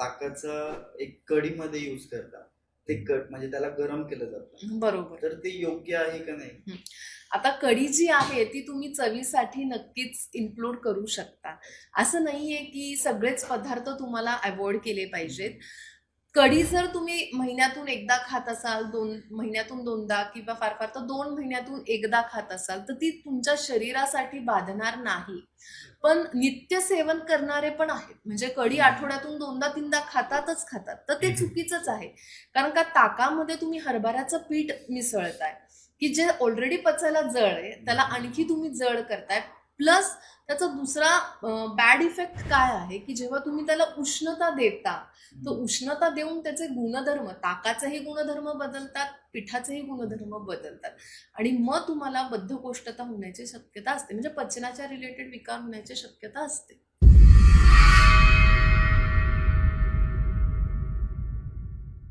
ताकाचं एक कढीमध्ये यूज करतात. ते कट म्हणजे त्याला गरम केलं जातं. बरोबर. तर ते योग्य आहे का नाही? आता कढी जी आहे ती तुम्ही चवीसाठी नक्कीच इन्क्लूड करू शकता. असं नाहीये की सगळेच पदार्थ तुम्हाला अवॉइड केले पाहिजेत. कढी जर तुम्ही महिन्यातून एकदा खात असाल दोन महिन्यातून दोनदा किंवा फार फार तर दोन महिन्यातून एकदा खात असाल तर ती तुमच्या शरीरासाठी बाधणार नाही. पण नित्य सेवन करणारे पण आहेत. म्हणजे कढी आठवड्यातून दोनदा तीनदा खातातच खातात. तर ते चुकीचंच आहे. कारण का ताकामध्ये तुम्ही हरभऱ्याचं पीठ मिसळताय. की जे ऑलरेडी पचायला जड आहे त्याला आणखी तुम्ही जड करताय. प्लस त्याचा दुसरा बॅड इफेक्ट काय आहे की जेव्हा तुम्ही त्याला उष्णता देता तर उष्णता देऊन त्याचे गुणधर्म ताकाचेही गुणधर्म बदलतात पिठाचेही गुणधर्म बदलतात आणि मग तुम्हाला बद्धकोष्ठता होण्याची शक्यता असते. म्हणजे पचनाच्या रिलेटेड विकार होण्याची शक्यता असते.